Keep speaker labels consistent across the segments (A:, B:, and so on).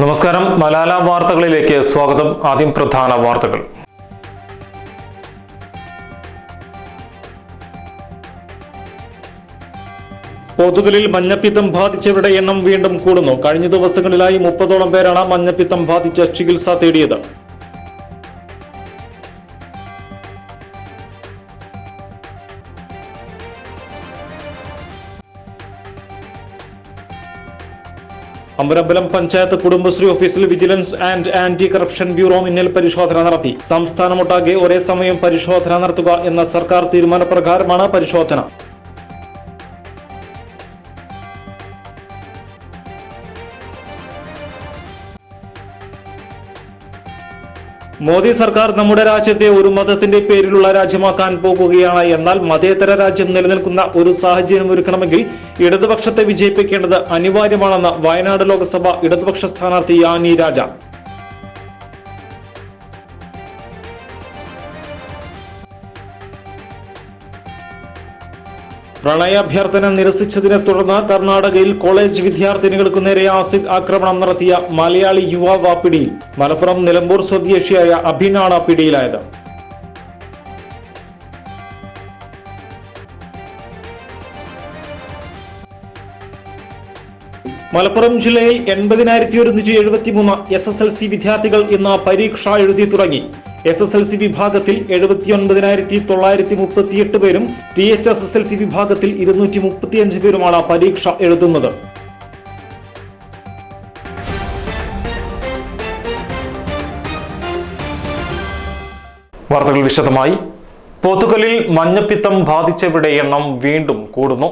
A: നമസ്കാരം. മലാല വാർത്തകളിലേക്ക് സ്വാഗതം. ആദ്യം പ്രധാന വാർത്തകൾ.
B: കൊതുകളിൽ മഞ്ഞപ്പിത്തം ബാധിച്ചവരുടെ എണ്ണം വീണ്ടും കൂടുന്നു. കഴിഞ്ഞ ദിവസങ്ങളിലായി മുപ്പതോളം പേരാണ് മഞ്ഞപ്പിത്തം ബാധിച്ച് ചികിത്സ തേടിയത്. അമരമ്പലം പഞ്ചായത്ത് കുടുംബശ്രീ ഓഫീസിൽ vigilance and anti corruption bureau മിന്നൽ പരിശോധന നടത്തി. സംസ്ഥാനമൊട്ടാകെ ഒരേ സമയം പരിശോധന നടത്തുക എന്ന സർക്കാർ തീരുമാനപ്രകാരമാണ് പരിശോധന. മോദി സർക്കാർ നമ്മുടെ രാജ്യത്തെ ഒരു മതത്തിന്റെ പേരിലുള്ള രാജ്യമാക്കാൻ പോകുകയാണ്. എന്നാൽ മതേതര രാജ്യം നിലനിൽക്കുന്ന ഒരു സാഹചര്യം ഒരുക്കണമെങ്കിൽ ഇടതുപക്ഷത്തെ വിജയിപ്പിക്കേണ്ടത് അനിവാര്യമാണെന്ന് വയനാട് ലോക്സഭ ഇടതുപക്ഷ സ്ഥാനാർത്ഥി യാനി രാജ. പ്രണയാഭ്യർത്ഥന നിരസിച്ചതിനെ തുടർന്ന് കർണാടകയിൽ കോളേജ് വിദ്യാർത്ഥിനികൾക്കു നേരെ ആസിഡ് ആക്രമണം നടത്തിയ മലയാളി യുവാവ് പിടിയിൽ. മലപ്പുറം നിലമ്പൂർ സ്വദേശിയായ അഭിനാണ് പിടിയിലായത്. മലപ്പുറം ജില്ലയിൽ എൺപതിനായിരത്തി ഒരുന്നൂറ്റി എഴുപത്തി മൂന്ന് എസ് എസ് എൽ സി വിദ്യാർത്ഥികൾ ഇന്ന് പരീക്ഷ എഴുതി തുടങ്ങി. എസ് എസ് എൽ സി വിഭാഗത്തിൽ എഴുപത്തിയൊൻപതിനായിരത്തി തൊള്ളായിരത്തി മുപ്പത്തിയെട്ട് പേരും T H S S L C വിഭാഗത്തിൽ ഇരുന്നൂറ്റി മുപ്പത്തിയഞ്ച് പേരുമാണ് പരീക്ഷ എഴുതുന്നത്.
A: വാർത്തകൾ വിശദമായി. പോത്തുകലിൽ മഞ്ഞപ്പിത്തം ബാധിച്ചവരുടെ എണ്ണം വീണ്ടും കൂടുന്നു.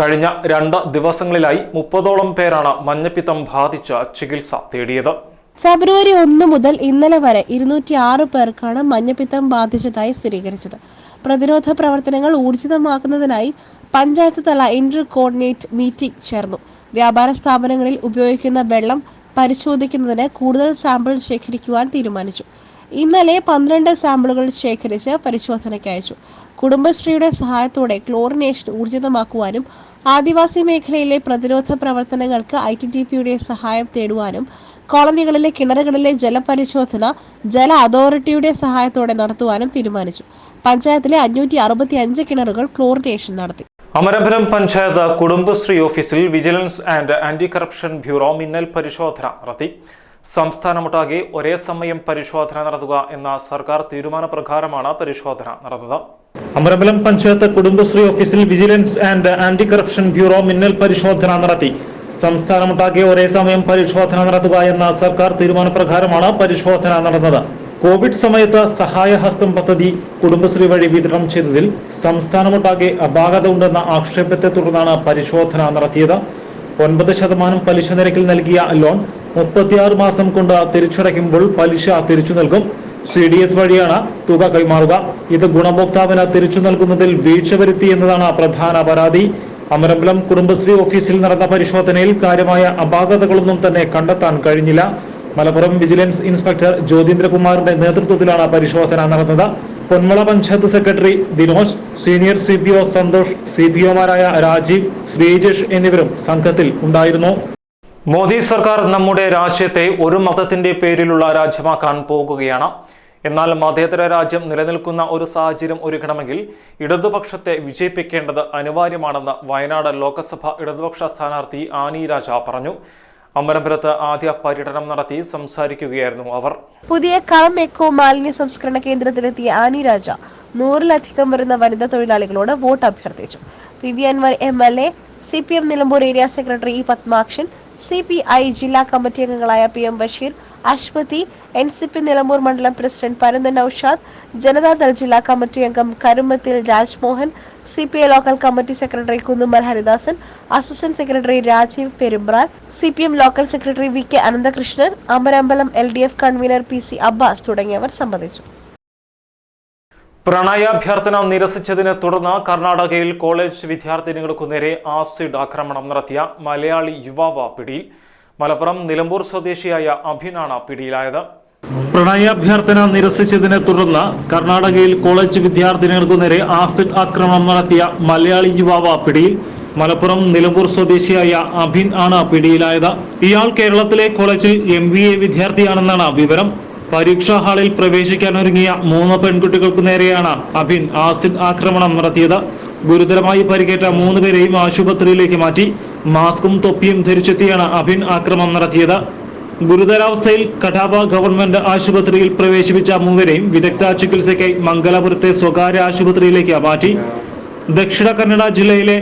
A: കഴിഞ്ഞ രണ്ട് ദിവസങ്ങളിലായി മുപ്പതോളം പേരാണ് മഞ്ഞപ്പിത്തം ബാധിച്ച ചികിത്സ തേടിയത്.
C: ഫെബ്രുവരി ഒന്ന് മുതൽ ഇന്നലെ വരെ ഇരുന്നൂറ്റി ആറ് പേർക്കാണ് മഞ്ഞപ്പിത്തം ബാധിച്ചതായി സ്ഥിരീകരിച്ചത്. പ്രതിരോധ പ്രവർത്തനങ്ങൾ ഊർജിതമാക്കുന്നതിനായി പഞ്ചായത്ത് തല ഇന്റർ കോർഡിനേറ്റ് മീറ്റിംഗ് ചേർന്നു. വ്യാപാര സ്ഥാപനങ്ങളിൽ ഉപയോഗിക്കുന്ന വെള്ളം പരിശോധിക്കുന്നതിന് കൂടുതൽ സാമ്പിൾ ശേഖരിക്കുവാൻ തീരുമാനിച്ചു. ഇന്നലെ പന്ത്രണ്ട് സാമ്പിളുകൾ ശേഖരിച്ച് പരിശോധനയ്ക്ക് അയച്ചു. കുടുംബശ്രീയുടെ സഹായത്തോടെ ക്ലോറിനേഷൻ ഊർജിതമാക്കുവാനും ആദിവാസി മേഖലയിലെ പ്രതിരോധ പ്രവർത്തനങ്ങൾക്ക് ഐ ടി ഡി പിയുടെ സഹായം തേടുവാനും കോളനികളിലെ കിണറുകളിലെ ജലപരിശോധന ജല അതോറിറ്റിയുടെ സഹായത്തോടെ നടത്തുവാനും തീരുമാനിച്ചു. പഞ്ചായത്തിലെ അഞ്ഞൂറ്റി അറുപത്തി അഞ്ച് കിണറുകൾ ക്ലോറിനേഷൻ നടത്തി.
A: അമരപുരം പഞ്ചായത്ത് കുടുംബശ്രീ ഓഫീസിൽ vigilance and anti corruption bureau മിന്നൽ പരിശോധന നടത്തി. സംസ്ഥാനമൊട്ടാകെ ഒരേ സമയം പരിശോധന നടത്തുക എന്ന സർക്കാർ തീരുമാനപ്രകാരമാണ് പരിശോധന നടന്നത്.
B: അമരപുരം പഞ്ചായത്ത് കുടുംബശ്രീ ഓഫീസിൽ vigilance and anti corruption bureau മിന്നൽ പരിശോധന നടത്തി. സംസ്ഥാനമൊട്ടാകെ ഒരേ സമയം പരിശോധന നടത്തുക എന്ന സർക്കാർ തീരുമാനപ്രകാരമാണ് പരിശോധന നടന്നത്. കോവിഡ് സമയത്ത് സഹായഹസ്തം പദ്ധതി കുടുംബശ്രീ വഴി വിതരണം ചെയ്തതിൽ സംസ്ഥാനമൊട്ടാകെ അപാകത ഉണ്ടെന്ന ആക്ഷേപത്തെ തുടർന്നാണ് പരിശോധന നടത്തിയത്. ഒൻപത് ശതമാനം പലിശ നിരക്കിൽ നൽകിയ ലോൺ മുപ്പത്തിയാറ് മാസം കൊണ്ട് തിരിച്ചടയ്ക്കുമ്പോൾ പലിശ തിരിച്ചു നൽകും. സി ഡി എസ് വഴിയാണ് തുക കൈമാറുക. ഇത് ഗുണഭോക്താവിന് തിരിച്ചു നൽകുന്നതിൽ വീഴ്ച വരുത്തി എന്നതാണ് പ്രധാന പരാതി. അമരമ്പലം കുടുംബശ്രീ ഓഫീസിൽ നടന്ന പരിശോധനയിൽ കാര്യമായ അപാകതകളൊന്നും തന്നെ കണ്ടെത്താൻ കഴിഞ്ഞില്ല. മലപ്പുറം വിജിലൻസ് ഇൻസ്പെക്ടർ ജ്യോതിന്ദ്രകുമാറിന്റെ നേതൃത്വത്തിലാണ് പരിശോധന നടന്നത്. Ponmala panchayat secretary Dinosh senior C P O Santhosh C P ഒമാരായ Rajeev Sreejesh എന്നിവരും സംഘത്തിൽ ഉണ്ടായിരുന്നു.
A: മോദി സർക്കാർ നമ്മുടെ രാജ്യത്തെ ഒരു മതത്തിന്റെ പേരിലുള്ള രാജ്യമാക്കാൻ പോകുകയാണ്. എന്നാൽ മതേതര രാജ്യം നിലനിൽക്കുന്ന ഒരു സാഹചര്യം ഒരുക്കണമെങ്കിൽ ഇടതുപക്ഷത്തെ വിജയിപ്പിക്കേണ്ടത് അനിവാര്യമാണെന്ന് വയനാട് ലോക്സഭ ഇടതുപക്ഷ സ്ഥാനാർത്ഥി ആനി രാജ പറഞ്ഞു. അമരപുരത്ത് ആദ്യ പര്യടനം നടത്തി സംസാരിക്കുകയായിരുന്നു അവർ.
C: പുതിയ കളം എക്കോ മാലിന്യ സംസ്കരണ കേന്ദ്രത്തിലെത്തിയ ആനി രാജ നൂറിലധികം വരുന്ന വനിതാ തൊഴിലാളികളോട് വോട്ട് അഭ്യർത്ഥിച്ചു. P Anvar M L A C P M Nilambur area secretary E Padmakshan C P I ജില്ലാ കമ്മിറ്റി അംഗങ്ങളായ P M Basheer Aswathy N C P Nilambur മണ്ഡലം പ്രസിഡന്റ് പരന്തൻ നൌഷാദ് ജനതാദൾ ജില്ലാ കമ്മിറ്റി അംഗം Karumathil Rajmohan C P I local committee secretary Kunnummal Haridasan assistant secretary Rajeev Perumpran C P M local secretary V K Ananthakrishnan Amarambalam L D F convener P C Abbas തുടങ്ങിയവർ സംബന്ധിച്ചു.
A: പ്രണയാഭ്യർത്ഥന നിരസിച്ചതിനെ തുടർന്ന് കർണാടകയിൽ college വിദ്യാർത്ഥിനികൾക്കു നേരെ acid ആക്രമണം നടത്തിയ മലയാളി യുവാവ പിടിയിൽ. മലപ്പുറം നിലമ്പൂർ സ്വദേശിയായ അഭിനാണ് പിടിയിലായത്.
B: പ്രണയാഭ്യർത്ഥന നിരസിച്ചതിനെ തുടർന്ന് കർണാടകയിൽ കോളേജ് വിദ്യാർത്ഥിനികൾക്കു നേരെ ആസിഡ് ആക്രമണം നടത്തിയ മലയാളി യുവാവ പിടിയിൽ. മലപ്പുറം നിലമ്പൂർ സ്വദേശിയായ അഭിൻ ആണ് പിടിയിലായത്. ഇയാൾ കേരളത്തിലെ കോളേജിൽ എം ബി എ വിദ്യാർത്ഥിയാണെന്നാണ് വിവരം. പരീക്ഷാ ഹാളിൽ പ്രവേശിക്കാനൊരുങ്ങിയ മൂന്ന് പെൺകുട്ടികൾക്ക് നേരെയാണ് അഭിൻ ആസിഡ് ആക്രമണം നടത്തിയത്. ഗുരുതരമായി പരിക്കേറ്റ മൂന്ന് പേരെയും ആശുപത്രിയിലേക്ക് മാറ്റി മാസ്കും തൊപ്പിയും ധരിച്ചെത്തിയാണ് അഭിൻ ആക്രമണം നടത്തിയത്. ഗുരുതരാവസ്ഥയിൽ കടാബ ഗവൺമെന്റ് ആശുപത്രിയിൽ പ്രവേശിപ്പിച്ച മൂവരെയും വിദഗ്ധ ചികിത്സയ്ക്കായി മംഗലാപുരത്തെ സ്വകാര്യ ആശുപത്രിയിലേക്ക് മാറ്റി. ദക്ഷിണ കന്നഡ ജില്ലയിലെ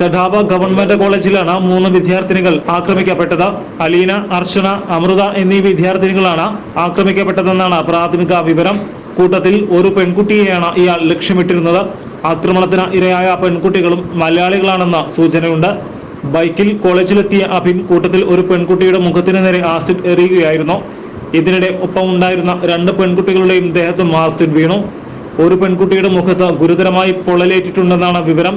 B: കഠാബ ഗവൺമെന്റ് കോളേജിലാണ് മൂന്ന് വിദ്യാർത്ഥിനികൾ ആക്രമിക്കപ്പെട്ടത്. അലീന അർച്ചന അമൃത എന്നീ വിദ്യാർത്ഥിനികളാണ് ആക്രമിക്കപ്പെട്ടതെന്നാണ് പ്രാഥമിക വിവരം. കൂട്ടത്തിൽ ഒരു പെൺകുട്ടിയെയാണ് ഇയാൾ ലക്ഷ്യമിട്ടിരുന്നത്. ആക്രമണത്തിന് ഇരയായ പെൺകുട്ടികളും മലയാളികളാണെന്ന സൂചനയുണ്ട്. ബൈക്കിൽ കോളേജിലെത്തിയ അഭിൻ കൂട്ടത്തിൽ ഒരു പെൺകുട്ടിയുടെ മുഖത്തിന് നേരെ ആസിഡ് എറിയുകയായിരുന്നു. ഇതിനിടെ ഒപ്പം ഉണ്ടായിരുന്ന രണ്ട് പെൺകുട്ടികളുടെയും ദേഹത്തും ആസിഡ് വീണു. ഒരു പെൺകുട്ടിയുടെ മുഖത്ത് ഗുരുതരമായി പൊള്ളലേറ്റിട്ടുണ്ടെന്നാണ് വിവരം.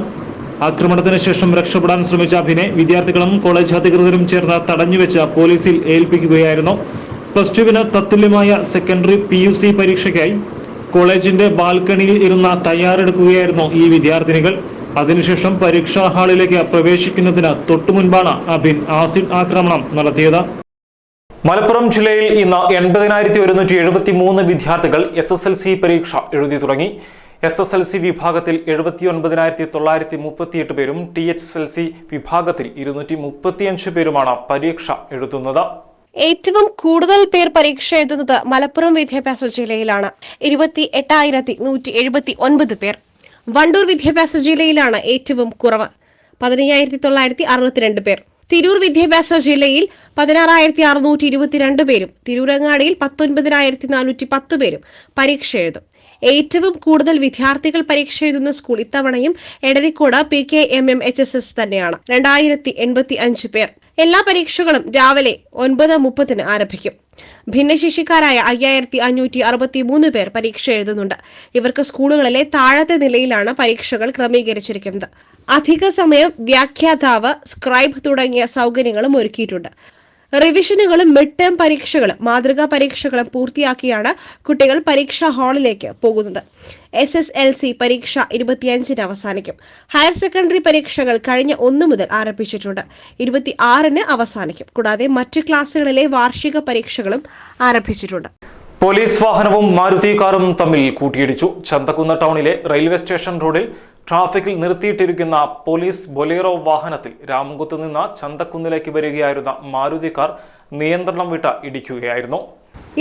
B: ആക്രമണത്തിന് ശേഷം രക്ഷപ്പെടാൻ ശ്രമിച്ച അഭിനെ വിദ്യാർത്ഥികളും കോളേജ് അധികൃതരും ചേർന്ന് തടഞ്ഞുവെച്ച് പോലീസിൽ ഏൽപ്പിക്കുകയായിരുന്നു. പ്ലസ് ടുവിന് തത്തുല്യമായ സെക്കൻഡറി പി യു സി പരീക്ഷയ്ക്കായി കോളേജിന്റെ ബാൽക്കണിയിൽ ഇരുന്ന തയ്യാറെടുക്കുകയായിരുന്നു ഈ വിദ്യാർത്ഥിനികൾ. അതിനുശേഷം പരീക്ഷാ ഹാളിലേക്ക് പ്രവേശിക്കുന്നതിന് തൊട്ടുമുൻപാണ് അഭിൻ ആസിഡ് ആക്രമണം നടത്തിയത്.
A: മലപ്പുറം ജില്ലയിൽ ഇന്ന് എൺപതിനായിരത്തി ഒരുന്നൂറ്റി എഴുപത്തി മൂന്ന് വിദ്യാർത്ഥികൾ എസ് എസ് എൽ സി പരീക്ഷ എഴുതി തുടങ്ങി. എസ് എസ് എൽ സി വിഭാഗത്തിൽ എഴുപത്തി ഒൻപതിനായിരത്തി തൊള്ളായിരത്തി മുപ്പത്തിയെട്ട് പേരും T H S L C വിഭാഗത്തിൽ ഇരുന്നൂറ്റി മുപ്പത്തിയഞ്ച് പേരുമാണ് പരീക്ഷ എഴുതുന്നത്.
C: ഏറ്റവും കൂടുതൽ പേർ പരീക്ഷ എഴുതുന്നത് മലപ്പുറം വിദ്യാഭ്യാസ ജില്ലയിലാണ്. ഇരുപത്തി എട്ടായിരത്തി നൂറ്റി എഴുപത്തി ഒൻപത് പേർ വണ്ടൂർ വിദ്യാഭ്യാസ ജില്ലയിലാണ് ഏറ്റവും കുറവ്. പതിനയ്യായിരത്തി തൊള്ളായിരത്തി അറുപത്തിരണ്ട് പേർ തിരൂർ വിദ്യാഭ്യാസ ജില്ലയിൽ പതിനാറായിരത്തി അറുന്നൂറ്റി ഇരുപത്തിരണ്ട് പേരും തിരൂരങ്ങാടിയിൽ പത്തൊൻപതിനായിരത്തി നാനൂറ്റി പത്ത് പേരും പരീക്ഷ എഴുതും. ഏറ്റവും കൂടുതൽ വിദ്യാർത്ഥികൾ പരീക്ഷ എഴുതുന്ന സ്കൂൾ ഇത്തവണയും Edarikode P K M M H S S തന്നെയാണ്. രണ്ടായിരത്തി എൺപത്തി അഞ്ച് പേർ. എല്ലാ പരീക്ഷകളും രാവിലെ ഒൻപത് മുപ്പതിന് ആരംഭിക്കും. ഭിന്നശേഷിക്കാരായ അയ്യായിരത്തി അഞ്ഞൂറ്റി അറുപത്തി മൂന്ന് പേർ പരീക്ഷ എഴുതുന്നുണ്ട്. ഇവർക്ക് സ്കൂളുകളിലെ താഴത്തെ നിലയിലാണ് പരീക്ഷകൾ ക്രമീകരിച്ചിരിക്കുന്നത്. അധിക സമയം വ്യാഖ്യാതാവ് സ്ക്രൈബ് തുടങ്ങിയ സൗകര്യങ്ങളും ഒരുക്കിയിട്ടുണ്ട്. റിവിഷനുകളും മിഡ് ടേം പരീക്ഷകളും മാതൃകാ പരീക്ഷകളും പൂർത്തിയാക്കിയാണ് കുട്ടികൾ പരീക്ഷാ ഹാളിലേക്ക് പോകുന്നത്. എസ് എസ് എൽ സി പരീക്ഷ ഇരുപത്തിയഞ്ചിന് അവസാനിക്കും. ഹയർ സെക്കൻഡറി പരീക്ഷകൾ കഴിഞ്ഞ ഒന്ന് മുതൽ ആരംഭിച്ചിട്ടുണ്ട്. ഇരുപത്തി ആറിന് അവസാനിക്കും. കൂടാതെ മറ്റ് ക്ലാസ്സുകളിലെ വാർഷിക പരീക്ഷകളും ആരംഭിച്ചിട്ടുണ്ട്.
A: പോലീസ് വാഹനവും മാരുതി കാറും തമ്മിൽ കൂട്ടിയിടിച്ചു. ചന്തക്കുന്ന് ടൗണിലെ റെയിൽവേ സ്റ്റേഷൻ റോഡിൽ ട്രാഫിക്കിൽ നിർത്തിയിട്ടിരിക്കുന്ന പോലീസ് ബൊലേറോ വാഹനത്തിൽ രാമകുത്ത് നിന്ന് ചന്തക്കുന്നിലേക്ക് വരികയായിരുന്ന മാരുതി കാർ നിയന്ത്രണം വിട്ട ഇടിക്കുകയായിരുന്നു.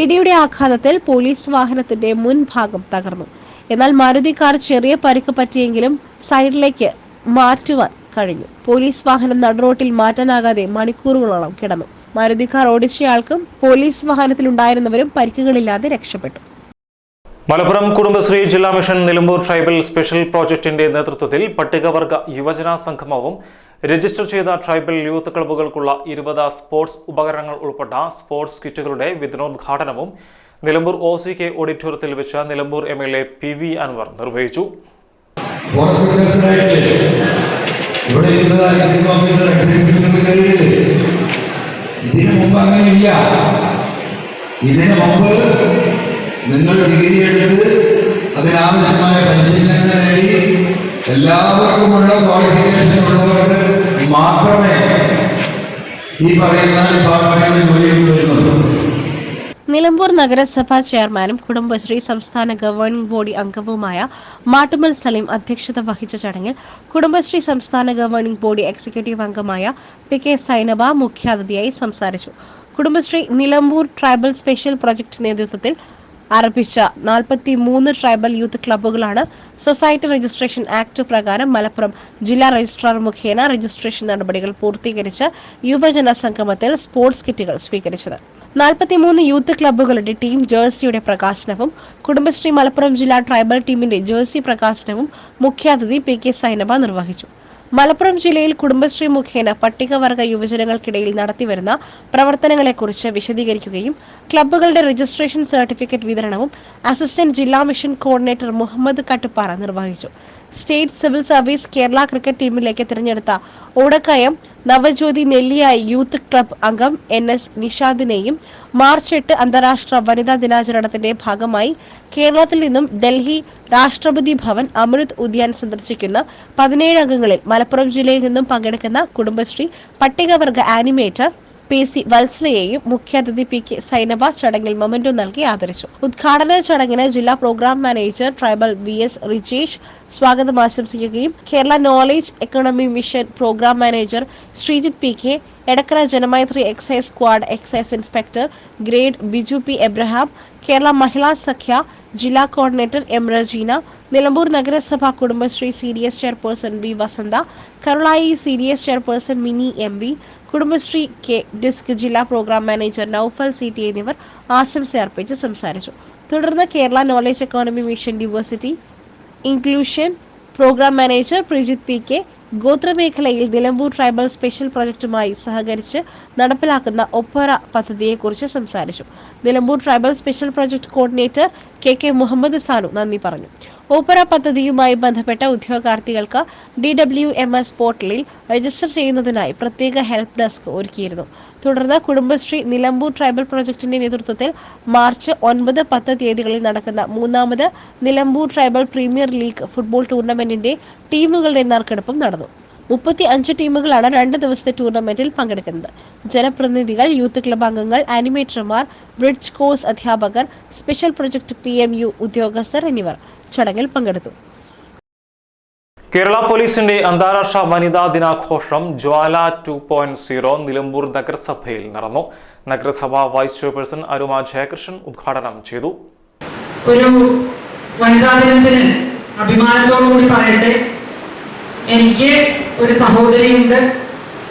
C: ഇടിയുടെ ആഘാതത്തിൽ പോലീസ് വാഹനത്തിന്റെ മുൻഭാഗം തകർന്നു. എന്നാൽ മാരുതി കാർ ചെറിയ പരിക്ക് പറ്റിയെങ്കിലും സൈഡിലേക്ക് മാറ്റുവാൻ കഴിഞ്ഞു. പോലീസ് വാഹനം നടുറോട്ടിൽ മാറ്റാനാകാതെ മണിക്കൂറുകളോളം കിടന്നു. മാരുതി കാർ ഓടിച്ചയാൾക്കും പോലീസ് വാഹനത്തിലുണ്ടായിരുന്നവരും പരിക്കുകളില്ലാതെ രക്ഷപ്പെട്ടു.
A: മലപ്പുറം കുടുംബശ്രീ ജില്ലാ മിഷൻ നിലമ്പൂർ ട്രൈബൽ സ്പെഷ്യൽ പ്രോജക്ടിന്റെ നേതൃത്വത്തിൽ പട്ടികവർഗ യുവജന സംഗമവും രജിസ്റ്റർ ചെയ്ത ട്രൈബൽ യൂത്ത് ക്ലബ്ബുകൾക്കുള്ള ഇരുപത് സ്പോർട്സ് ഉപകരണങ്ങൾ ഉൾപ്പെട്ട സ്പോർട്സ് കിറ്റുകളുടെ വിതരണോദ്ഘാടനവും നിലമ്പൂർ ഒ സി കെ ഓഡിറ്റോറിയത്തിൽ വെച്ച് Nilambur M L A P V Anvar നിർവഹിച്ചു.
D: ഇതിനു മുമ്പ് നിങ്ങൾ ഡിഗ്രി എടുത്ത് അതിനാവശ്യമായ പരിശീലനം നേടി എല്ലാവർക്കുമുള്ള ക്വാളിഫിക്കേഷൻ ഉള്ളവർക്ക് മാത്രമേ ഈ പറയുന്ന ഡിപ്പാർട്ട്മെന്റിൽ ജോലിയിൽ വരുന്നുള്ളൂ.
C: നിലമ്പൂർ നഗരസഭാ ചെയർമാനും കുടുംബശ്രീ സംസ്ഥാന ഗവേണിംഗ് ബോഡി അംഗവുമായ മാട്ടുമൽ സലീം അധ്യക്ഷത വഹിച്ച ചടങ്ങിൽ കുടുംബശ്രീ സംസ്ഥാന ഗവേണിംഗ് ബോഡി എക്സിക്യൂട്ടീവ് അംഗമായ പി കെ സൈനബ മുഖ്യാതിഥിയായി സംസാരിച്ചു. Kudumbashree Nilambur tribal special project നേതൃത്വത്തിൽ ആരംഭിച്ച നാൽപ്പത്തി മൂന്ന് ട്രൈബൽ യൂത്ത് ക്ലബ്ബുകളാണ് സൊസൈറ്റി രജിസ്ട്രേഷൻ ആക്ട് പ്രകാരം മലപ്പുറം ജില്ലാ രജിസ്ട്രാർ മുഖേന രജിസ്ട്രേഷൻ നടപടികൾ പൂർത്തീകരിച്ച് യുവജന സംഗമത്തിൽ സ്പോർട്സ് കിറ്റുകൾ സ്വീകരിച്ചത്. നാൽപ്പത്തിമൂന്ന് യൂത്ത് ക്ലബ്ബുകളുടെ ടീം ജേഴ്സിയുടെ പ്രകാശനവും കുടുംബശ്രീ മലപ്പുറം ജില്ലാ ട്രൈബൽ ടീമിന്റെ ജേഴ്സി പ്രകാശനവും മുഖ്യാതിഥി പി കെ സൈനബ നിർവഹിച്ചു. മലപ്പുറം ജില്ലയിൽ കുടുംബശ്രീ മുഖേന പട്ടികവർഗ യുവജനങ്ങൾക്കിടയിൽ നടത്തിവരുന്ന പ്രവർത്തനങ്ങളെക്കുറിച്ച് വിശദീകരിക്കുകയും ക്ലബ്ബുകളുടെ രജിസ്ട്രേഷൻ സർട്ടിഫിക്കറ്റ് വിതരണവും അസിസ്റ്റന്റ് ജില്ലാ മിഷൻ കോർഡിനേറ്റർ മുഹമ്മദ് കട്ടുപ്പാറ നിർവഹിച്ചു. State civil service Kerala cricket ടീമിലേക്ക് തിരഞ്ഞെടുത്ത ഓടക്കയം നവജ്യോതി നെല്ലിയായി യൂത്ത് ക്ലബ് അംഗം എൻ എസ് നിഷാദിനെയും മാർച്ച് എട്ട് അന്താരാഷ്ട്ര വനിതാ ദിനാചരണത്തിന്റെ ഭാഗമായി കേരളത്തിൽ നിന്നും ഡൽഹി രാഷ്ട്രപതി ഭവൻ അമൃത് ഉദ്യാൻ സന്ദർശിക്കുന്ന പതിനേഴ് അംഗങ്ങളിൽ മലപ്പുറം ജില്ലയിൽ നിന്നും പങ്കെടുക്കുന്ന കുടുംബശ്രീ പട്ടികവർഗ ആനിമേറ്റർ പി സി വത്സലയെയും മുഖ്യാതിഥി പി കെ സൈനബ ചടങ്ങിൽ മൊമെന്റോ നൽകി ആദരിച്ചു. ഉദ്ഘാടന ചടങ്ങിന് ജില്ലാ programme manager tribal V S Rijesh സ്വാഗതം ആശംസിക്കുകയും Kerala knowledge economy mission programme manager Sreejith P K Edakkara Janamaithri excise squad excise inspector grade Biju P Abraham Kerala Mahila Sakhya ജില്ലാ coordinator M Regina Nilambur നഗരസഭ Kudumbashree C D S chairperson V Vasantha Karulai C D S chairperson Mini M V Kudumbashree K DISC ജില്ലാ programme manager Noufal C T എന്നിവർ ആശംസ അർപ്പിച്ച് സംസാരിച്ചു. തുടർന്ന് Kerala knowledge economy mission diversity inclusion programme manager Prijith P K ഗോത്രമേഖലയിൽ Nilambur tribal special പ്രൊജക്റ്റുമായി സഹകരിച്ച് നടപ്പിലാക്കുന്ന ഒപ്പറ പദ്ധതിയെക്കുറിച്ച് സംസാരിച്ചു. Nilambur tribal special project coordinator K K Muhammad Sanu നന്ദി പറഞ്ഞു. ഓപ്പറ പദ്ധതിയുമായി ബന്ധപ്പെട്ട ഉദ്യോഗാർത്ഥികൾക്ക് ഡി ഡബ്ല്യു എം എസ് പോർട്ടലിൽ രജിസ്റ്റർ ചെയ്യുന്നതിനായി പ്രത്യേക ഹെൽപ്പ് ഡെസ്ക് ഒരുക്കിയിരുന്നു. തുടർന്ന് കുടുംബശ്രീ നിലമ്പൂർ ട്രൈബൽ പ്രൊജക്ടിന്റെ നേതൃത്വത്തിൽ മാർച്ച് ഒൻപത് പത്ത് തീയതികളിൽ നടക്കുന്ന മൂന്നാമത് Nilambur tribal premier league football ടൂർണമെന്റിന്റെ ടീമുകളുടെ നറുക്കെടുപ്പും നടന്നു. മുപ്പത്തി അഞ്ച് ടീമുകളാണ് രണ്ട് ദിവസത്തെ ടൂർണമെന്റിൽ പങ്കെടുക്കുന്നത്. ജനപ്രതിനിധികൾ യൂത്ത് ക്ലബ് അംഗങ്ങൾ ആനിമേറ്റർമാർ ബ്രിഡ്ജ് കോഴ്സ് അധ്യാപകർ സ്പെഷ്യൽ പ്രൊജക്ട് പി ഉദ്യോഗസ്ഥർ എന്നിവർ. ചടങ്ങിൽ പങ്കെടുത്തു.
A: കേരള പോലീസിന്റെ അന്താരാഷ്ട്ര വനിതാ ദിനാഘോഷം Jwala two point zero Nilambur നഗരസഭയിൽ നടന്നു. നഗരസഭാ വൈസ് ചെയർപേഴ്സൺ അരുമ ജയകൃഷ്ണൻ ഉദ്ഘാടനം ചെയ്തു.
E: ഒരു വനിതാ ദിനത്തിന് അഭിമാനത്തോടു കൂടി പറയട്ടെ. എനിക്ക് ഒരു സഹോദരിയുണ്ട്.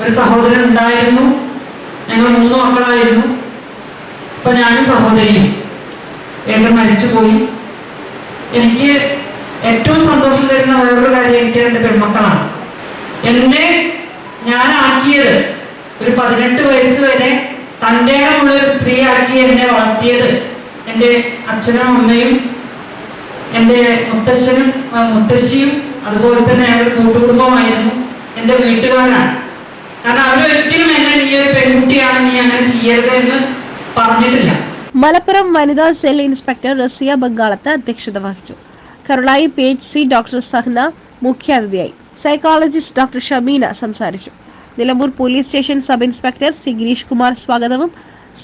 E: ഒരു സഹോദരൻ ഉണ്ടായിരുന്നു. ഞങ്ങൾ മൂന്ന് മക്കളായിരുന്നു. ഇപ്പൊ ഞാനും സഹോദരിയും. ഏട്ടൻ മരിച്ചുപോയി. എനിക്ക് ഏറ്റവും സന്തോഷം തരുന്ന വേറൊരു കാര്യം എനിക്ക് രണ്ട് പെൺമക്കളാണ്. എന്നെ ഞാനാക്കിയത് ഒരു പതിനെട്ട് വയസ്സ് വരെ തന്റെ ഉള്ള ഒരു സ്ത്രീയാക്കി എന്നെ വളർത്തിയത് എന്റെ അച്ഛനും അമ്മയും എന്റെ മുത്തശ്ശനും മുത്തശ്ശിയും അതുപോലെ തന്നെ ഞങ്ങളുടെ കൂട്ടുകുടുംബമായിരുന്നു എന്റെ വീട്ടുകാരാണ്. കാരണം അവരൊരിക്കലും എന്നെ നീ ഒരു പെൺകുട്ടിയാണ് നീ അങ്ങനെ ചെയ്യരുത് എന്ന് പറഞ്ഞിട്ടില്ല.
C: മലപ്പുറം വനിതാ സെൽ ഇൻസ്പെക്ടർ റസിയ ബംഗാളത്ത് അധ്യക്ഷത വഹിച്ചു. Karulai P H C doctor Sahna മുഖ്യാതിഥിയായി. സൈക്കോളജിസ്റ്റ് ഡോക്ടർ ഷമീന സംസാരിച്ചു. Nilambur police station sub inspector C Gireesh Kumar സ്വാഗതവും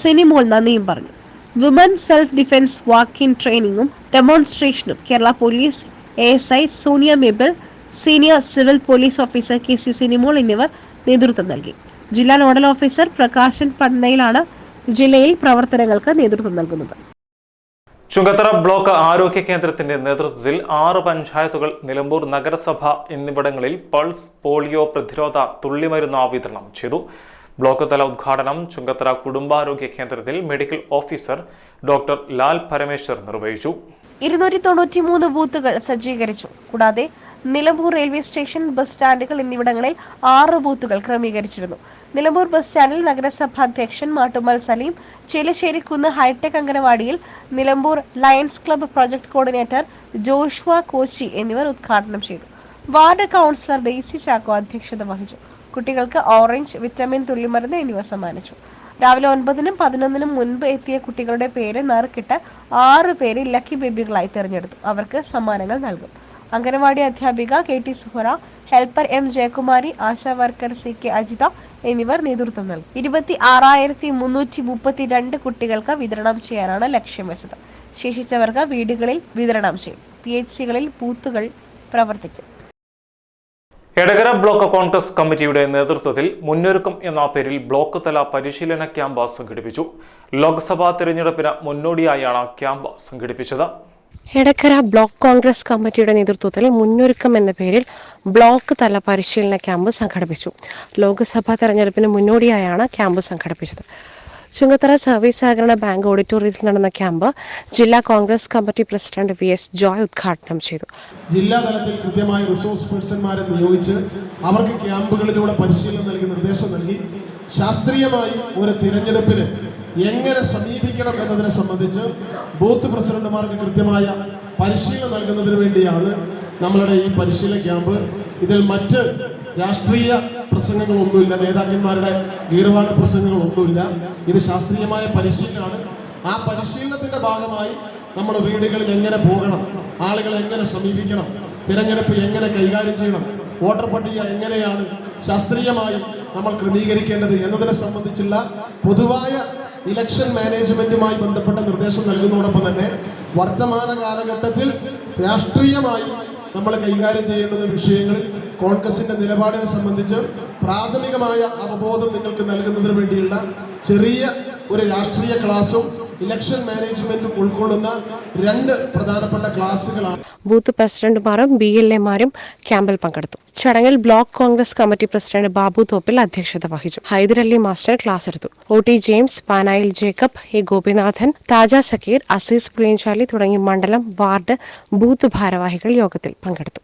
C: സിനിമോൾ നന്ദിയും പറഞ്ഞു. Woman self defence walk in ട്രെയിനിങ്ങും ഡെമോൺസ്ട്രേഷനും Kerala police A S I Sonia Mabel senior civil police officer K C Sinimol എന്നിവർ നേതൃത്വം നൽകി. ജില്ലാ നോഡൽ ഓഫീസർ പ്രകാശൻ പട്നയിലാണ് ജില്ലയിൽ പ്രവർത്തനങ്ങൾക്ക് നേതൃത്വം നൽകുന്നത്.
A: ചുങ്കത്തറ ബ്ലോക്ക് ആരോഗ്യ കേന്ദ്രത്തിന്റെ നേതൃത്വത്തിൽ ആറ് പഞ്ചായത്തുകൾ നിലമ്പൂർ നഗരസഭ എന്നിവിടങ്ങളിൽ പൾസ് പോളിയോ പ്രതിരോധ തുള്ളിമരുന്ന് വിതരണം ചെയ്തു. ബ്ലോക്ക് തല ഉദ്ഘാടനം ചുങ്കത്തറ കുടുംബാരോഗ്യ കേന്ദ്രത്തിൽ medical officer doctor Lal Parameshwar നിർവഹിച്ചു.
C: ഇരുന്നൂറ്റി തൊണ്ണൂറ്റി മൂന്ന് ബൂത്തുകൾ സജ്ജീകരിച്ചു. കൂടാതെ നിലമ്പൂർ റെയിൽവേ സ്റ്റേഷൻ ബസ് സ്റ്റാൻഡുകൾ എന്നിവിടങ്ങളിൽ ആറ് ബൂത്തുകൾ ക്രമീകരിച്ചിരുന്നു. നിലമ്പൂർ ബസ് സ്റ്റാൻഡിൽ നഗരസഭാ അധ്യക്ഷൻ Mattummal Saleem Chelasserikunnu hi tech അംഗനവാടിയിൽ Nilambur Lions club project coordinator Joshua Kochi എന്നിവർ ഉദ്ഘാടനം ചെയ്തു. വാർഡ് കൗൺസിലർ ഡെയ്സി ചാക്കോ അധ്യക്ഷത വഹിച്ചു. കുട്ടികൾക്ക് ഓറഞ്ച് വിറ്റാമിൻ തുള്ളിമരുന്ന് എന്നിവ സമ്മാനിച്ചു. രാവിലെ ഒൻപതിനും പതിനൊന്നിനും മുൻപ് എത്തിയ കുട്ടികളുടെ പേര് നറുക്കിട്ട് ആറ് പേര് ലക്കി ബേബികളായി തിരഞ്ഞെടുത്തു. അവർക്ക് സമ്മാനങ്ങൾ നൽകും. അംഗനവാടി അധ്യാപിക K T Suhara helper M Jayakumari Asha worker C K Ajitha എന്നിവർ നേതൃത്വം നൽകി. ഇരുപത്തി ആറായിരത്തി മുന്നൂറ്റി മുപ്പത്തി രണ്ട് കുട്ടികൾക്ക് വിതരണം ചെയ്യാനാണ് ലക്ഷ്യം വെച്ചത്. ശേഷിച്ചവർക്ക് വീടുകളിൽ വിതരണം ചെയ്യും. പി എച്ച് സികളിൽ ബൂത്തുകൾ പ്രവർത്തിക്കും.
A: എടകര ബ്ലോക്ക് കോൺഗ്രസ് കമ്മിറ്റിയുടെ നേതൃത്വത്തിൽ മുന്നൊരുക്കം എന്ന പേരിൽ ബ്ലോക്ക് തല പരിശീലന ക്യാമ്പ് സംഘടിപ്പിച്ചു. ലോക്സഭാ തിരഞ്ഞെടുപ്പിന് മുന്നോടിയായാണ് ക്യാമ്പ് സംഘടിപ്പിച്ചത്.
F: എടക്കര ബ്ലോക്ക് കോൺഗ്രസ് കമ്മിറ്റിയുടെ നേതൃത്വത്തിൽ മുന്നൊരുക്കം എന്ന പേരിൽ ബ്ലോക്ക് തല പരിശീലന ക്യാമ്പ് സംഘടിപ്പിച്ചു. ലോക്സഭാ തെരഞ്ഞെടുപ്പിന് മുന്നോടിയായാണ് ക്യാമ്പ് സംഘടിപ്പിച്ചത്. ചുങ്കത്തറ സർവീസ് സഹകരണ ബാങ്ക് ഓഡിറ്റോറിയത്തിൽ നടന്ന ക്യാമ്പ് ജില്ലാ Congress committee president V S Joy ഉദ്ഘാടനം ചെയ്തു.
G: ജില്ലാ തലത്തിൽ കൃത്യമായി റിസോഴ്സ് പേഴ്സൺമാരെ നിയോഗിച്ച് അവർക്ക് ക്യാമ്പുകളിലൂടെ പരിശീലനം നൽകി നിർദ്ദേശം നൽകി ശാസ്ത്രീയമായി ഒരു തിരഞ്ഞെടുപ്പിന് എങ്ങനെ സമീപിക്കണം എന്നതിനെ സംബന്ധിച്ച് ബൂത്ത് പ്രസിഡന്റുമാർക്ക് കൃത്യമായ പരിശീലനം നൽകുന്നതിന് വേണ്ടിയാണ് നമ്മളുടെ ഈ പരിശീലന ക്യാമ്പ്. ഇതിൽ മറ്റ് രാഷ്ട്രീയ പ്രസംഗങ്ങളൊന്നുമില്ല നേതാക്കന്മാരുടെ ഗീർവാണ പ്രസംഗങ്ങളൊന്നുമില്ല. ഇത് ശാസ്ത്രീയമായ പരിശീലനമാണ്. ആ പരിശീലനത്തിന്റെ ഭാഗമായി നമ്മുടെ വീടുകളിൽ എങ്ങനെ പോകണം ആളുകളെ എങ്ങനെ സമീപിക്കണം തിരഞ്ഞെടുപ്പ് എങ്ങനെ കൈകാര്യം ചെയ്യണം വോട്ടർ പട്ടിക എങ്ങനെയാണ് ശാസ്ത്രീയമായി നമ്മൾ ക്രമീകരിക്കേണ്ടത് എന്നതിനെ സംബന്ധിച്ചുള്ള പൊതുവായ ഇലക്ഷൻ മാനേജ്മെന്റുമായി ബന്ധപ്പെട്ട നിർദ്ദേശം നൽകുന്നതോടൊപ്പം തന്നെ വർത്തമാന കാലഘട്ടത്തിൽ രാഷ്ട്രീയമായി നമ്മൾ കൈകാര്യം ചെയ്യേണ്ടുന്ന വിഷയങ്ങളിൽ കോൺഗ്രസിന്റെ നിലപാടിനെ സംബന്ധിച്ച് പ്രാഥമികമായ അവബോധം നിങ്ങൾക്ക് നൽകുന്നതിന് വേണ്ടിയുള്ള ചെറിയ ഒരു രാഷ്ട്രീയ ക്ലാസും ഇലക്ഷൻ മാനേജ്മെന്റും ഉൾക്കൊള്ളുന്ന രണ്ട് പ്രധാനപ്പെട്ട ക്ലാസ്സുകളാണ്.
F: ബൂത്ത് പ്രസിഡന്റുമാരും ബി എൽ എമാരും ക്യാമ്പിൽ പങ്കെടുത്തു. ചടങ്ങിൽ block Congress committee president Babu Thoppil അധ്യക്ഷത വഹിച്ചു. ഹൈദരലി മാസ്റ്റർ ക്ലാസ് എടുത്തു. O T James Panayil Jacob A Gopinathan Thaja Sakeer Azeez Priyanshali തുടങ്ങിയ മണ്ഡലം വാർഡ് ബൂത്ത് ഭാരവാഹികൾ യോഗത്തിൽ പങ്കെടുത്തു.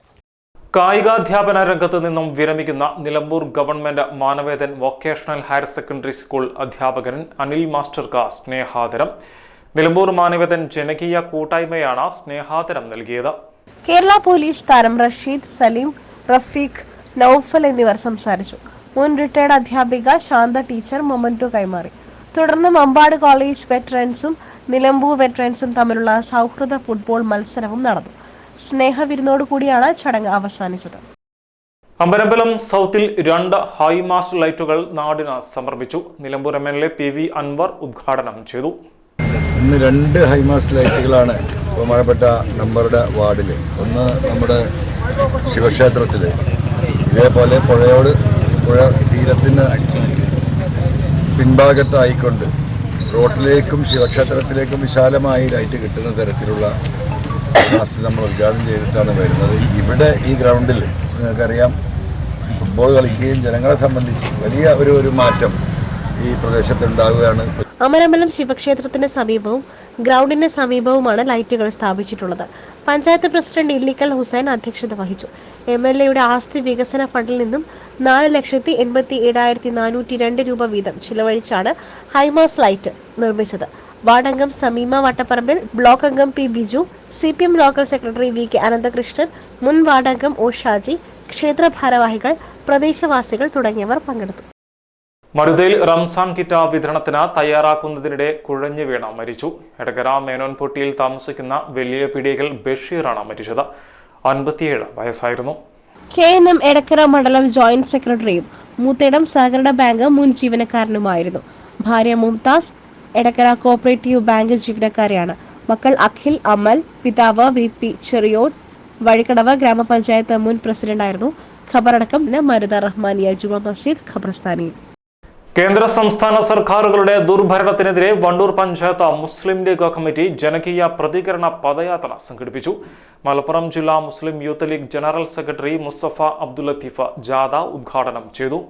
A: കായികാധ്യാപന രംഗത്ത് നിന്നും വിരമിക്കുന്ന Nilambur government Manavedan vocational higher secondary school അധ്യാപകൻ അനിൽ മാസ്റ്റർക്ക് സ്നേഹാദരം. നിലമ്പൂർ മാനവേദൻ ജനകീയ കൂട്ടായ്മയാണ് സ്നേഹാദരം നൽകിയത്.
C: കേരള പോലീസ് താരം റഷീദ് സലീം റഫീഖ് നൌഫൽ എന്നിവർ സംസാരിച്ചു. മുൻ റിട്ടയർഡ് അധ്യാപിക ശാന്ത ടീച്ചർ മൊമന്റു കൈമാറി. തുടർന്ന് മമ്പാട് കോളേജ് വെറ്ററൻസും നിലമ്പൂർ വെറ്ററൻസും തമ്മിലുള്ള സൗഹൃദ ഫുട്ബോൾ മത്സരവും നടന്നു. സ്നേഹവിരുന്നോടു കൂടിയാണ് ചടങ്ങ് അവസാനിച്ചത്.
A: അമ്പലമ്പലം സൗത്തിൽ രണ്ട് ഹൈ മാസ്റ്റ് ലൈറ്റുകൾ നാടിന് സമർപ്പിച്ചു. Nilambur M L A P V Anvar ഉദ്ഘാടനം ചെയ്തു.
H: ഇന്ന് രണ്ട് ഹൈമാസ്റ്റ് ലൈറ്റുകളാണ് ബഹുമാനപ്പെട്ട നമ്പറുടെ വാർഡിൽ ഒന്ന് നമ്മുടെ ശിവക്ഷേത്രത്തിൽ ഇതേപോലെ പുഴയോട് പുഴ തീരത്തിന് പിൻഭാഗത്തായിക്കൊണ്ട് റോഡിലേക്കും ശിവക്ഷേത്രത്തിലേക്കും വിശാലമായി ലൈറ്റ് കിട്ടുന്ന തരത്തിലുള്ള മാസ്റ്റ് നമ്മൾ ഉദ്ഘാടനം ചെയ്തിട്ടാണ് വരുന്നത്. ഇവിടെ ഈ ഗ്രൗണ്ടിൽ നിങ്ങൾക്കറിയാം ഫുട്ബോൾ കളിക്കുകയും ജനങ്ങളെ സംബന്ധിച്ച് വലിയ ഒരു ഒരു മാറ്റം ഈ പ്രദേശത്തുണ്ടാവുകയാണ്
C: അമരമ്പലം ശിവക്ഷേത്രത്തിന് സമീപവും ഗ്രൗണ്ടിന് സമീപവുമാണ് ലൈറ്റുകൾ സ്ഥാപിച്ചിട്ടുള്ളത്. പഞ്ചായത്ത് പ്രസിഡന്റ് ഇല്ലിക്കൽ ഹുസൈൻ അധ്യക്ഷത വഹിച്ചു. എം എൽ എയുടെ ആസ്തി വികസന ഫണ്ടിൽ നിന്നും നാല് ലക്ഷത്തി എൺപത്തി ഏഴായിരത്തി നാനൂറ്റി രണ്ട് രൂപ വീതം ചിലവഴിച്ചാണ് ഹൈമാസ് ലൈറ്റ് നിർമ്മിച്ചത്. വാർഡ് അംഗം സമീമ വട്ടപ്പറമ്പിൽ ബ്ലോക്ക് അംഗം P Biju C P M local secretary V K Ananthakrishnan മുൻ വാർഡ് അംഗം ഒ ഷാജി ക്ഷേത്ര ഭാരവാഹികൾ പ്രദേശവാസികൾ തുടങ്ങിയവർ പങ്കെടുത്തു.
A: മരുതയിൽ റംസാൻ കിറ്റ വിതരണത്തിന് തയ്യാറാക്കുന്നതിനിടെ കുഴഞ്ഞു വീണ മരിച്ചു. എടകര മേനോൻപൊട്ടിയിൽ താമസിക്കുന്ന വലിയ പിടികൾ ബഷീറാണ് മരിച്ചത്. അൻപത്തിയേഴ് വയസ്സായിരുന്നു.
C: കെ എൻ എം എടക്കര മണ്ഡലം ജോയിന്റ് സെക്രട്ടറിയും മൂത്തേടം സഹകരണ ബാങ്ക് മുൻ ജീവനക്കാരനുമായിരുന്നു. ഭാര്യ മുംതാസ് എടക്കര കോപ്പറേറ്റീവ് ബാങ്ക് ജീവനക്കാരെയാണ്. മക്കൾ അഖിൽ അമൽ പിതാവ് വി. പി. ചെറിയോൻ വഴിക്കടവ് ഗ്രാമപഞ്ചായത്ത് മുൻ പ്രസിഡന്റായിരുന്നു. ഖബറടക്കം മരുത റഹ്മാനിയ ജുമ മസ്ജിദ് ഖബർസ്ഥാനി.
A: കേന്ദ്ര സംസ്ഥാന സർക്കാരുകളുടെ ദുർഭരണത്തിനെതിരെ Wandoor panchayat Muslim League committee ജനകീയ പ്രതികരണ പദയാത്ര സംഘടിപ്പിച്ചു. മലപ്പുറം ജില്ലാ Muslim youth League general secretary Mustafa Abdul Latheef ജാദ ഉദ്ഘാടനം ചെയ്തു.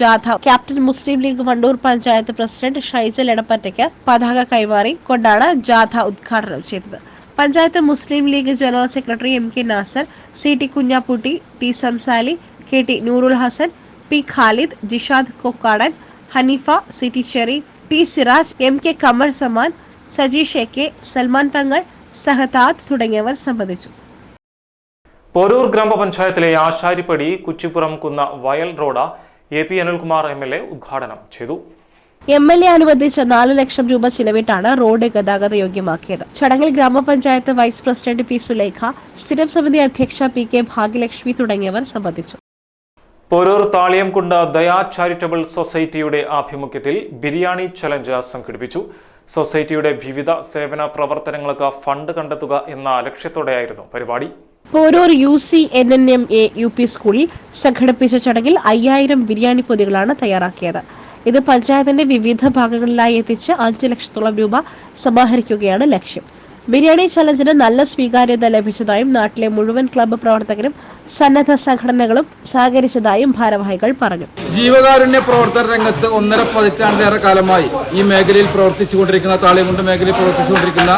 C: ജാഥ. Captain Muslim League Wandoor panchayat president Shaijal എടപ്പറ്റയ്ക്ക് പതാക കൈമാറി കൊണ്ടാണ് ജാഥ ഉദ്ഘാടനം ചെയ്തത്. Panchayat Muslim League general secretary M K Nasar C T Kunhapputty T Samsali K T Noorul Hassan P Khalid Jishad Kokkadan Haneefa C T Sheri T Siraj M K Qamar Zaman Sajeesh A K Salman Thangal Sahathad തുടങ്ങിയവർ സംബന്ധിച്ചു.
A: പോരൂർ ഗ്രാമപഞ്ചായത്തിലെ Asharippadi Kuchippuram Kunna Vayal road A P Anilkumar M L A ഉദ്ഘാടനം ചെയ്തു.
C: M L A അനുവദിച്ച നാലു ലക്ഷം രൂപ ചിലവിട്ടാണ് road ഗതാഗത യോഗ്യമാക്കിയത്. ചടങ്ങിൽ ഗ്രാമപഞ്ചായത്ത് വൈസ് പ്രസിഡന്റ് പി സുലേഖ സ്ഥിരം സമിതി അധ്യക്ഷ പി കെ ഭാഗ്യലക്ഷ്മി തുടങ്ങിയവർ സംബന്ധിച്ചു.
A: പോരൂർ താളിയംകുണ്ട് ദയാ ചാരിറ്റബിൾ സൊസൈറ്റിയുടെ ആഭിമുഖ്യത്തിൽ ബിരിയാണി ചലഞ്ച് സംഘടിപ്പിച്ചു. സൊസൈറ്റിയുടെ വിവിധ സേവന പ്രവർത്തനങ്ങൾക്ക് ഫണ്ട് കണ്ടെത്തുക എന്ന ലക്ഷ്യത്തോടെയായിരുന്നു പരിപാടി.
C: Poroor U C N N M A U P സ്കൂളിൽ സംഘടിപ്പിച്ച ചടങ്ങിൽ അയ്യായിരം ബിരിയാണി പൊതികളാണ് തയ്യാറാക്കിയത്. ഇത് പഞ്ചായത്തിന്റെ വിവിധ ഭാഗങ്ങളിലായി എത്തിച്ച് അഞ്ച് ലക്ഷത്തോളം രൂപ സമാഹരിക്കുകയാണ് ലക്ഷ്യം. ബിരിയാണി ചലഞ്ചിന് നല്ല സ്വീകാര്യത ലഭിച്ചതായും നാട്ടിലെ മുഴുവൻ ക്ലബ്ബ് പ്രവർത്തകരും സന്നദ്ധ സംഘടനകളും സഹകരിച്ചതായും ഭാരവാഹികൾ പറഞ്ഞു.
I: ജീവകാരുണ്യ പ്രവർത്തന രംഗത്ത് ഒന്നര പതിറ്റാണ്ടേറെ കാലമായി ഈ മേഖലയിൽ പ്രവർത്തിച്ചുകൊണ്ടിരിക്കുന്ന താളിമുണ്ട് മേഖലയിൽ പ്രവർത്തിച്ചുകൊണ്ടിരിക്കുന്ന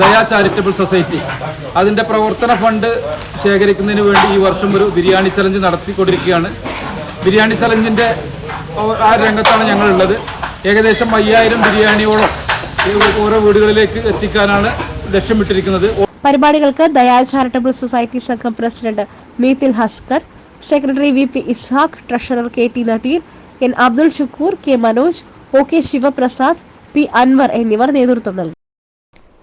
I: ദയാ ചാരിറ്റബിൾ സൊസൈറ്റി. അതിന്റെ പ്രവർത്തന ഫണ്ട് ശേഖരിക്കുന്നതിന് വേണ്ടി ഈ വർഷം ഒരു ബിരിയാണി ചലഞ്ച് നടത്തിക്കൊണ്ടിരിക്കുകയാണ്. ബിരിയാണി ചലഞ്ചിന്റെ ആ രംഗത്താണ് ഞങ്ങളുള്ളത്. ഏകദേശം അയ്യായിരം ബിരിയാണിയോളം ഓരോ വീടുകളിലേക്ക് എത്തിക്കാനാണ് ലക്ഷ്യമിട്ടിരിക്കുന്നത്.
C: പരിപാടികൾക്ക് ദയാ ചാരിറ്റബിൾ സൊസൈറ്റി സംഘം president Meethil Haskar secretary V P Ishaq treasurer K T Nadeer N Abdul Shukoor K Manoj O K Sivaprasad P Anvar എന്നിവർ നേതൃത്വം നൽകി.